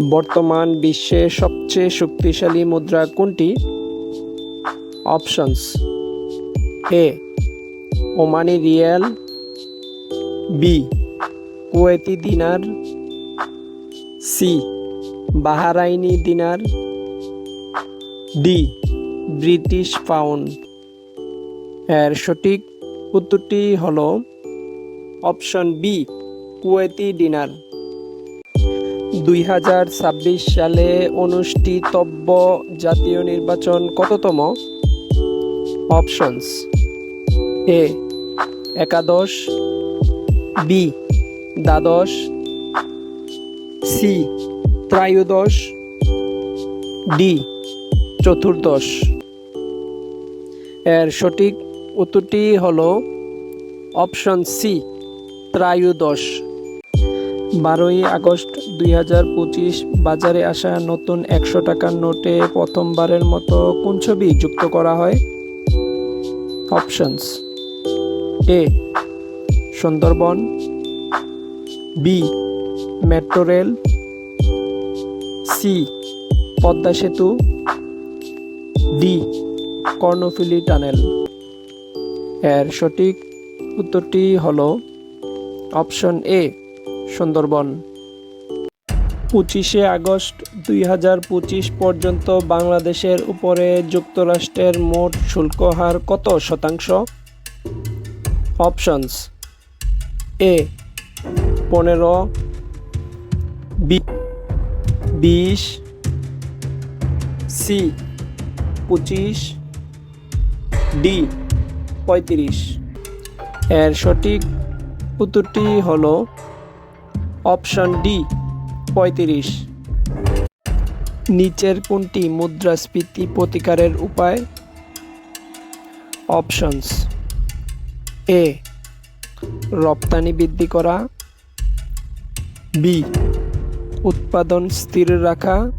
বর্তমান বিশ্বের সবচেয়ে শক্তিশালী মুদ্রা কোনটি? Options A, Omani rial, B, Kuwaiti dinar, C, Bahraini dinar, D, British pound. এর সঠিক উত্তরটি হল অপশন বি, কুয়েতি দিনার। দুই হাজার ছাব্বিশ সালে অনুষ্ঠিতব্য জাতীয় নির্বাচন কততম? অপশনস এ, একাদশ, বি, দ্বাদশ, সি, ত্রয়োদশ, ডি, চতুর্দশ। এর সঠিক উত্তরটি হল অপশন সি, ত্রয়োদশ। বারোই আগস্ট দুই হাজার পঁচিশ বাজারে আসা নতুন একশো টাকার নোটে প্রথমবারের মতো কোন ছবি যুক্ত করা হয়? Options. A, Sundarban. B, metro rail. C, Padma সেতু। D, Karnaphuli tunnel. এর সঠিক উত্তরটি হল অপশন এ সুন্দরবন। পঁচিশে আগস্ট দুই হাজার পঁচিশ পর্যন্ত বাংলাদেশের উপরে যুক্তরাষ্ট্রের মোট শুল্ক হার কত শতাংশ? অপশনস। এ, পনেরো বিশ, সি, পঁচিশ, ডি, পঁয়ত্রিশ। এর সঠিক উত্তরটি হলো অপশন ডি, পঁয়ত্রিশ। নিচের কোনটি মুদ্রাস্ফীতি প্রতিকারের উপায়? অপশনস। এ, রপ্তানি বৃদ্ধি করা। বি, উৎপাদন স্থির রাখা।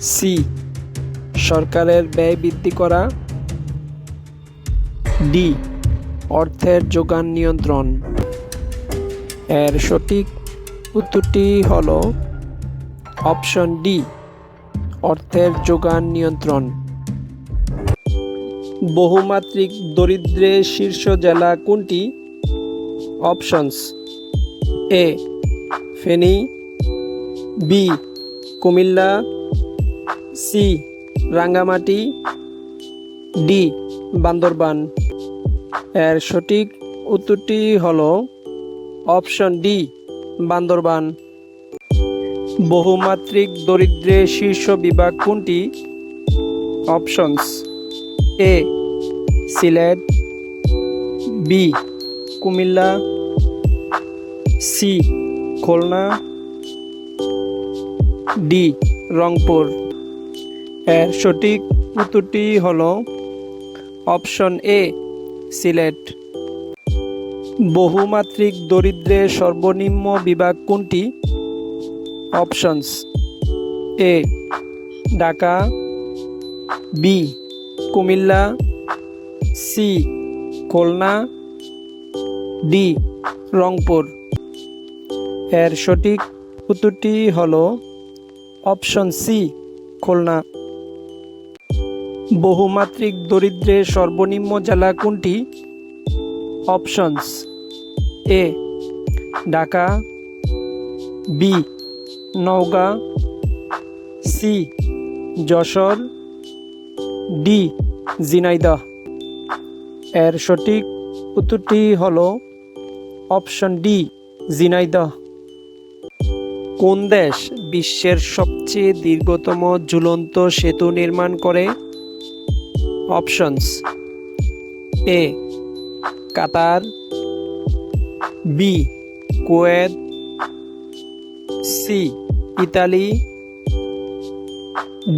সি, সরকারের ব্যয় বৃদ্ধি করা। ডি, অর্থের যোগান নিয়ন্ত্রণ। এর সঠিক উত্তরটি হল অপশন ডি, অর্থের যোগান নিয়ন্ত্রণ। বহুমাত্রিক দরিদ্রের শীর্ষ জেলা কোনটি? Options A, Feni, B, Cumilla, C, Rangamati, D, Bandarban. এর সঠিক উত্তরটি হল অপশন ডি, বান্দরবান। বহুমাত্রিক দরিদ্রের শীর্ষ বিভাগ কোনটি? Options A, Sylhet, B, Cumilla, C, Khulna, D, Rangpur. এর সঠিক উত্তরটি হল অপশন এ, সিলেট। বহুমাত্রিক দরিদ্রের সর্বনিম্ন বিভাগ কোনটি? Options A, Dhaka, B, Cumilla, C, Khulna, D, Rangpur. এর সঠিক উত্তরটি হল অপশন সি, খুলনা। বহুমাত্রিক দরিদ্রের সর্বনিম্ন জেলা কোনটি? Options A, Dhaka, B, Naogaon, C, Jessore, D Jhenaidah এর সঠিক উত্তরটি হল অপশন ডি জিনাইদহ কোন দেশ বিশ্বের সবচেয়ে দীর্ঘতম ঝুলন্ত সেতু নির্মাণ করে? Options A Qatar B Kuwait C Italy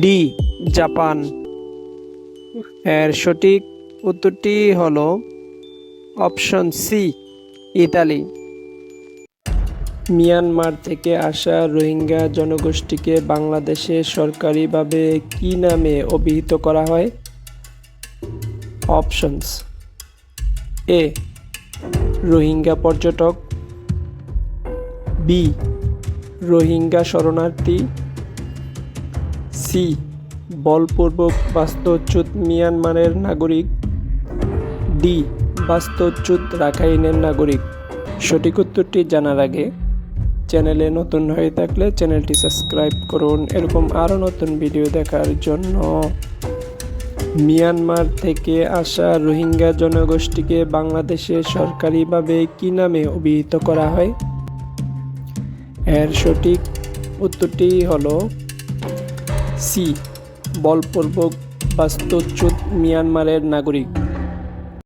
D Japan. এর সঠিক উত্তরটি হল অপশন সি ইতালি। মিয়ানমার থেকে আসা রোহিঙ্গা জনগোষ্ঠীকে বাংলাদেশে সরকারিভাবে কি নামে অভিহিত করা হয়? অপশনস এ, রোহিঙ্গা পর্যটক। বি, রোহিঙ্গা শরণার্থী। সি, বলপূর্বক বাস্তুচ্যুত মিয়ানমারের নাগরিক। ডি, বাস্তুচ্যুত রাখাইনের নাগরিক। সঠিক উত্তরটি জানার আগে চ্যানেলে নতুন হয়ে থাকলে চ্যানেলটি সাবস্ক্রাইব করুন। এরকম আরও নতুন ভিডিও দেখার জন্য মিয়ানমার থেকে আসা রোহিঙ্গা জনগোষ্ঠীকে বাংলাদেশে সরকারিভাবে কী নামে অভিহিত করা হয়? এর সঠিক উত্তরটি হল সি, বলপূর্বক বাস্তুচ্যুত মিয়ানমারের নাগরিক।